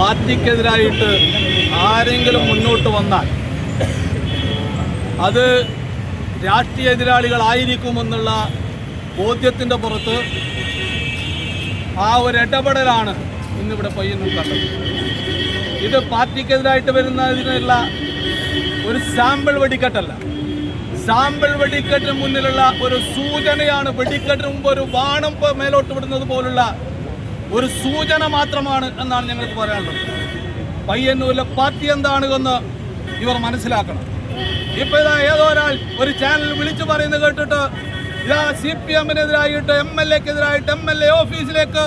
പാർട്ടിക്കെതിരായിട്ട് ആരെങ്കിലും മുന്നോട്ട് വന്നാൽ അത് രാഷ്ട്രീയ എതിരാളികളായിരിക്കുമെന്നുള്ള ബോധ്യത്തിന്റെ പുറത്ത് ആ ഒരു ഇടപെടലാണ് ഇന്നിവിടെ പയ്യന്നൂർ കണ്ടത് ഇത് പാർട്ടിക്കെതിരായിട്ട് വരുന്നതിനുള്ള ഒരു സാമ്പിൾ വെടിക്കെട്ടല്ല. സാമ്പിൾ വെടിക്കെട്ടിന് മുന്നിലുള്ള ഒരു സൂചനയാണ് വെടിക്കെട്ടിന് മുമ്പ് ഒരു വാണം മേലോട്ട് വിടുന്നത് പോലുള്ള ഒരു സൂചന മാത്രമാണ് എന്നാണ് ഞങ്ങൾക്ക് പറയാനുള്ളത്. പയ്യന്നൂരിലെ പാർട്ടി എന്താണ് എന്ന് ഇവർ മനസ്സിലാക്കണം. ഇപ്പൊ ഇതാ ഏതോ ഒരാൾ ഒരു ചാനൽ വിളിച്ചു പറയുന്നത് കേട്ടിട്ട് ഇതാ സി പി എമ്മിനെതിരായിട്ട് എം എൽ എക്കെതിരായിട്ട് എം എൽ എ ഓഫീസിലേക്ക്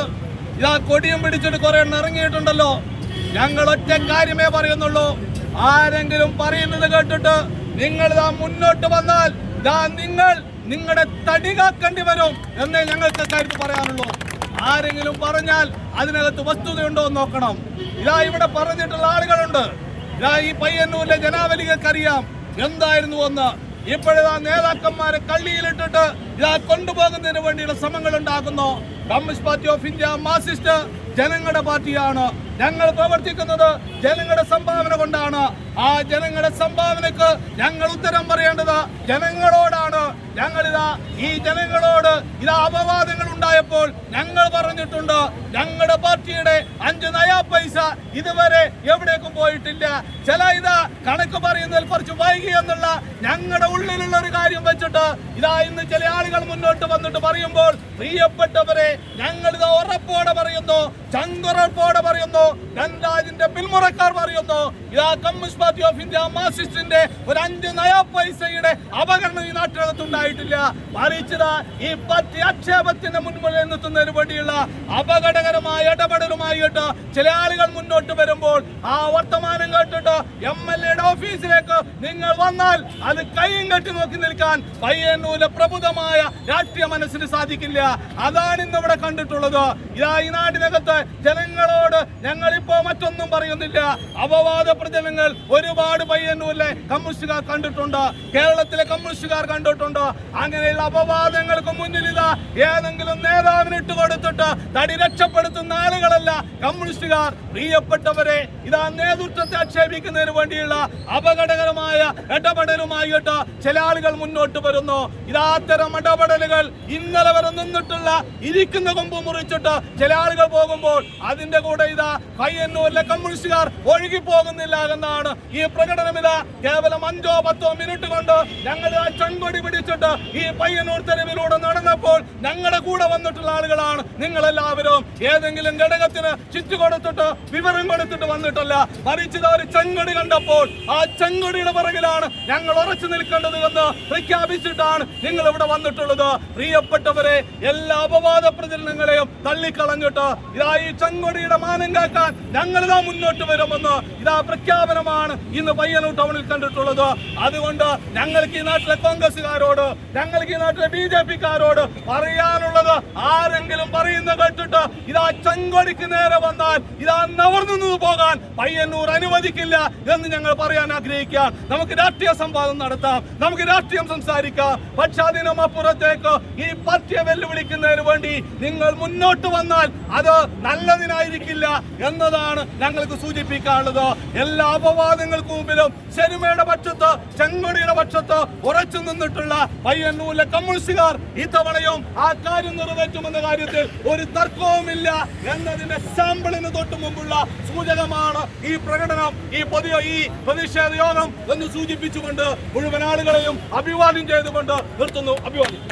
ഇതാ കൊടിയും പിടിച്ചിട്ട് കുറെ എണ്ണം ഇറങ്ങിയിട്ടുണ്ടല്ലോ. ഞങ്ങൾ ഒറ്റ കാര്യമേ പറയുന്നുള്ളൂ. ആരെങ്കിലും പറയുന്നത് കേട്ടിട്ട് നിങ്ങൾ ഇതാ മുന്നോട്ട് വന്നാൽ ഇതാ നിങ്ങൾ നിങ്ങളുടെ തടി കാക്കേണ്ടി വരും എന്നേ ഞങ്ങൾക്ക് കാര്യത്തിൽ പറയാനുള്ളൂ. ആരെങ്കിലും പറഞ്ഞാൽ അതിനകത്ത് വസ്തുതയുണ്ടോ എന്ന് നോക്കണം. ഇതാ ഇവിടെ പറഞ്ഞിട്ടുള്ള ആളുകളുണ്ട്. ഇതാ ഈ പയ്യന്നൂരിലെ ജനാവലികൾക്കറിയാം എന്തായിരുന്നു എന്ന്. ഇപ്പോഴിതാ നേതാക്കന്മാരെ കള്ളിയിലിട്ടിട്ട് ഇതാ കൊണ്ടുപോകുന്നതിന് വേണ്ടിയുള്ള ശ്രമങ്ങൾ ഉണ്ടാക്കുന്നു. Communist party of India Marxist ജനങ്ങളുടെ പാർട്ടിയാണ്. ഞങ്ങൾ പ്രവർത്തിക്കുന്നത് ജനങ്ങളുടെ സംഭാവന കൊണ്ടാണ്. ആ ജനങ്ങളുടെ സംഭാവനക്ക് ഞങ്ങൾ ഉത്തരം പറയേണ്ടത് ജനങ്ങളോടാണ്. ഞങ്ങളിതാ ഈ ജനങ്ങളോട് ഇതാ അപവാദങ്ങൾ ഉണ്ടായപ്പോൾ ഞങ്ങൾ പറഞ്ഞിട്ടുണ്ട് ഞങ്ങളുടെ പാർട്ടിയുടെ അഞ്ച് നയാ പൈസ ഇതുവരെ എവിടേക്കും പോയിട്ടില്ല. ചില ഇതാ കണക്ക് പറയുന്നതിൽ കുറച്ച് വൈകി എന്നുള്ള ഞങ്ങളുടെ ഉള്ളിലുള്ള ഒരു കാര്യം വെച്ചിട്ട് ഇതാ ഇന്ന് ചില ആളുകൾ മുന്നോട്ട് വന്നിട്ട് പറയുമ്പോൾ പ്രിയപ്പെട്ടവരെ ഞങ്ങൾ ഇതാ ഉറപ്പോടെ പറയുന്നു ചങ്കുറപ്പോടെ പറയുന്നു ധൻരാജിന്റെ പിന്മുറക്കാർ പറയുന്നു ഇതാ കമ്മ്യൂണിസ്റ്റ് പാർട്ടി ഓഫ് ഇന്ത്യ മാർസിസ്റ്റിന്റെ ഒരു അഞ്ച് നയാ പൈസയുടെ അപകടം ഈ നാട്ടിനകത്തുണ്ടായിട്ടില്ല മറിച്ചത് ഈ പ്രത്യാക്ഷേപത്തിന്റെ മുൻപിൽ നിർത്തുന്നതിന് വേണ്ടിയുള്ള അപകടകരമായ ഇടപെടലുമായിട്ട് ചില ആളുകൾ മുന്നോട്ട് വരുമ്പോൾ ആ വർത്തമാനം കേട്ടിട്ട് എം എൽ എയുടെ ഓഫീസിലേക്ക് നിങ്ങൾ വന്നാൽ അത് കൈയും കെട്ടി നോക്കി നിൽക്കാൻ പയ്യന്നൂരിലെ പ്രബുദ്ധമായ രാഷ്ട്രീയ മനസ്സിന് സാധിക്കില്ല. അതാണ് ഇന്ന് ഇവിടെ കണ്ടിട്ടുള്ളത്. ഇതാ ഈ നാടിനകത്ത് ജനങ്ങളോട് ഞങ്ങൾ ഇപ്പോ മറ്റൊന്നും പറയുന്നില്ല. അപവാദ പ്രചരണങ്ങൾ ഒരുപാട് പയ്യന്നൂരിലെ കമ്മ്യൂണിസ്റ്റുകാർ കണ്ടിട്ടുണ്ട്. കേരളത്തിലെ കമ്മ്യൂണിസ്റ്റുകാർ കണ്ടിട്ടുണ്ട്. അങ്ങനെയുള്ള അപവാദങ്ങൾക്ക് മുന്നിൽ ഇതാ ഏതെങ്കിലും നേതാവിനിട്ട് കൊടുത്തിട്ട് തടി രക്ഷപ്പെടുത്തുന്ന ആളുകളല്ല കമ്മ്യൂണിസ്റ്റുകാർ പ്രിയപ്പെട്ടവരെ ഇതാ നേതൃത്വത്തെ ആക്ഷേപിക്കുന്നതിന് വേണ്ടിയുള്ള അപകടകരമായ ഇടപെടലുമായിട്ട് ചില ആളുകൾ മുന്നോട്ട് വരുന്നു. ഇതാത്തരം ഇടപെടലുകൾ ഇന്നലെ വരെ നിന്നിട്ടുള്ള ഇരിക്കുന്ന കൊമ്പ് മുറിച്ചിട്ട് ചില ആളുകൾ പോകുമ്പോൾ അതിന്റെ കൂടെ ഇതാ പയ്യന്നൂരിലെ കമ്മ്യൂണിസ്റ്റുകാർ ഒഴുകി പോകുന്നില്ല എന്നാണ് ഈ പ്രകടനം. ഇതാ കേവലം അഞ്ചോ പത്തോ മിനിറ്റ് കൊണ്ട് ഞങ്ങൾ ആ ചെങ്കൊടി പിടിച്ചിട്ട് ഈ പയ്യന്നൂർ തെരുവിലൂടെ നടന്നപ്പോൾ ഞങ്ങളുടെ കൂടെ വന്നിട്ടുള്ള ആളുകളാണ് നിങ്ങളെല്ലാവരും. ഏതെങ്കിലും ഘടകത്തിന് ചുറ്റു കൊടുത്തിട്ട് വിവരം കൊടുത്തിട്ട് വന്നിട്ടല്ല. മറിച്ചത് ഒരു ചെങ്കൊടി കണ്ടപ്പോൾ ആ ചെങ്കൊടിയുടെ പിറകിലാണ് ഞങ്ങൾ ഉറച്ചു നിൽക്കേണ്ടത് എന്ന് പ്രഖ്യാപിച്ചിട്ടാണ് നിങ്ങൾ ഇവിടെ വന്നിട്ടുള്ളത്. പ്രിയപ്പെട്ടവരെ എല്ലാ അപവാദ പ്രചരണങ്ങളെയും തള്ളിക്കളഞ്ഞിട്ട് ഇതാ ഈ ചെങ്കൊടിയുടെ മാനം കാക്കാൻ ഇതാ മുന്നോട്ട് വരുമെന്ന് ഇതാ പ്രഖ്യാപനമാണ് ഇന്ന് പയ്യന്നൂർ ടൗണിൽ കണ്ടിട്ടുള്ളത്. അതുകൊണ്ട് ഞങ്ങൾക്ക് ഈ നാട്ടിലെ കോൺഗ്രസുകാരോട് ഞങ്ങൾക്ക് ഈ നാട്ടിലെ ബി ജെ പിക്കാരോട് പറയാനുള്ളത് ആരെങ്കിലും പറയുന്ന കേട്ടിട്ട് ഇതാ ചെങ്കൊടിക്ക് നേരെ വന്നാൽ ഇതാ നവർന്നു പോകാൻ പയ്യന്നൂർ അനുവദിക്കില്ല എന്ന് ഞങ്ങൾ പറയാൻ ആഗ്രഹിക്കാം നമുക്ക് രാഷ്ട്രീയ സംവാദം നടത്താം. നമുക്ക് രാഷ്ട്രീയം സംസാരിക്കാം. പക്ഷാദിനം അപ്പുറത്തേക്ക് ഈ പാർട്ടിയെ വെല്ലുവിളിക്കുന്നതിന് വേണ്ടി നിങ്ങൾ മുന്നോട്ട് വന്നാൽ അത് നല്ലതിനായിരിക്കില്ല എന്നതാണ് ഞങ്ങൾക്ക് സൂചിപ്പിക്കാനുള്ളത്. എല്ലാ അപവാദങ്ങൾക്ക് മുമ്പിലും ശനിമയുടെ പക്ഷത്ത് ചെങ്കൊടിയുടെ പക്ഷത്ത് ഉറച്ചു നിന്നിട്ടുള്ള പയ്യന്നൂരിലെ കമ്മ്യൂണിസ്റ്റുകാർ ഇത്തവണയും ആ കാര്യം നിറവേറ്റുമെന്ന കാര്യത്തിൽ ഒരു തർക്കവുമില്ല എന്നതിന്റെ സാമ്പിളിന് തൊട്ട് മുമ്പുള്ള സൂചകമാണ് ഈ പ്രകടനം ഈ പുതിയ ഈ പ്രതിഷേധ യോഗം എന്ന് സൂചിപ്പിച്ചുകൊണ്ട് മുഴുവൻ ആളുകളെയും അഭിവാദ്യം ചെയ്തുകൊണ്ട് നിർത്തുന്നു. അഭിവാദ്യം.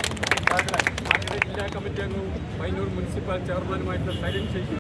ജില്ലാ കമ്മിറ്റി അംഗവും പയ്യന്നൂർ മുനിസിപ്പൽ ചെയർമാനുമായിട്ടുള്ള സൈലന്റ് ഷെയ്ഖ്